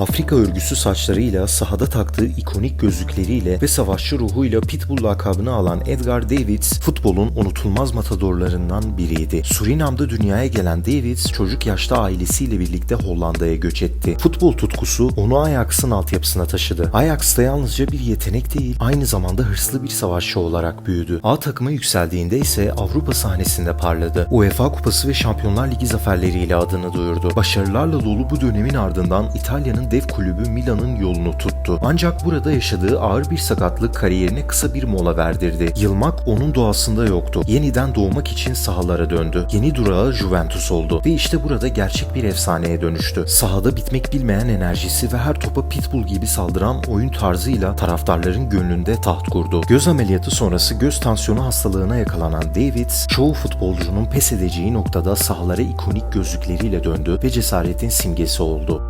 Afrika örgüsü saçlarıyla, sahada taktığı ikonik gözlükleriyle ve savaşçı ruhuyla Pitbull lakabını alan Edgar Davids, futbolun unutulmaz matadorlarından biriydi. Surinam'da dünyaya gelen Davids, çocuk yaşta ailesiyle birlikte Hollanda'ya göç etti. Futbol tutkusu onu Ajax'ın altyapısına taşıdı. Ajax'ta yalnızca bir yetenek değil, aynı zamanda hırslı bir savaşçı olarak büyüdü. A takıma yükseldiğinde ise Avrupa sahnesinde parladı. UEFA Kupası ve Şampiyonlar Ligi zaferleriyle adını duyurdu. Başarılarla dolu bu dönemin ardından İtalya'nın dev kulübü Milan'ın yolunu tuttu. Ancak burada yaşadığı ağır bir sakatlık kariyerine kısa bir mola verdirdi. Yılmak onun doğasında yoktu. Yeniden doğmak için sahalara döndü. Yeni durağı Juventus oldu ve işte burada gerçek bir efsaneye dönüştü. Sahada bitmek bilmeyen enerjisi ve her topa pitbull gibi saldıran oyun tarzıyla taraftarların gönlünde taht kurdu. Göz ameliyatı sonrası göz tansiyonu hastalığına yakalanan Davids, çoğu futbolcunun pes edeceği noktada sahalara ikonik gözlükleriyle döndü ve cesaretin simgesi oldu.